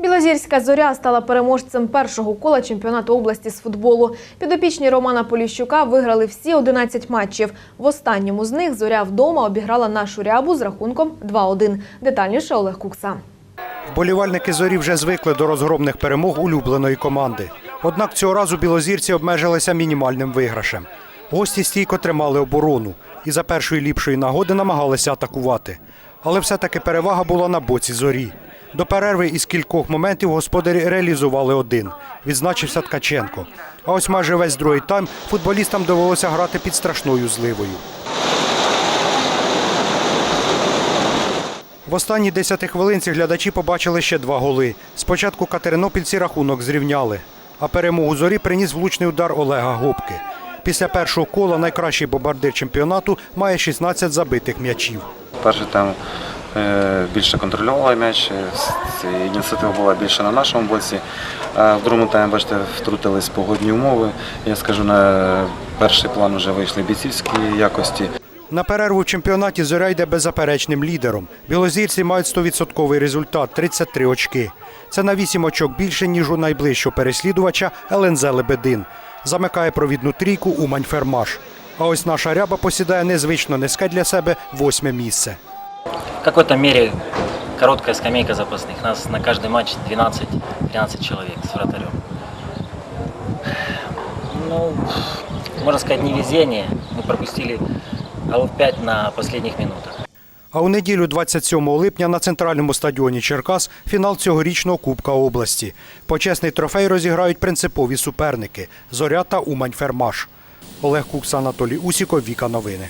Білозірська зоря стала переможцем першого кола чемпіонату області з футболу. Підопічні Романа Поліщука виграли всі 11 матчів. В останньому з них зоря вдома обіграла нашу рябу з рахунком 2-1. Детальніше Олег Кукса. Вболівальники зорі вже звикли до розгромних перемог улюбленої команди. Однак цього разу білозірці обмежилися мінімальним виграшем. Гості стійко тримали оборону і за першої ліпшої нагоди намагалися атакувати. Але все-таки перевага була на боці зорі. До перерви із кількох моментів господарі реалізували один. Відзначився Ткаченко. А ось майже весь другий тайм футболістам довелося грати під страшною зливою. В останній 10 хвилинці глядачі побачили ще два голи. Спочатку катеринопільці рахунок зрівняли, а перемогу зорі приніс влучний удар Олега Гопки. Після першого кола найкращий бомбардир чемпіонату має 16 забитих м'ячів. Перший тайм е, більше контролювала м'яч, е, ініціатива була більше на нашому боці. А в другому таймі, бачите, втрутились погодні умови. Я скажу, на перший план вже вийшли бійцівські якості. На перерву в чемпіонаті зоря йде беззаперечним лідером. Білозірці мають 100% результат 33 очки. Це на 8 очок більше, ніж у найближчого переслідувача ЛНЗ Лебедин. Замикає провідну трійку Умань Фермаш. А ось наша ряба посідає незвично низьке для себе восьме місце В какой-то мере короткая скамейка запасных. Нас на каждый матч 12-13 человек с вратарем. Ну, можно сказать, невезение. Мы пропустили голов 5 на последних минутах. А у неділю 27 липня на центральному стадіоні Черкас фінал цьогорічного Кубка області. Почесний трофей розіграють принципові суперники Зоря та Умань Фермаш. Олег Кукс, Анатолій Усіков, Віка Новини.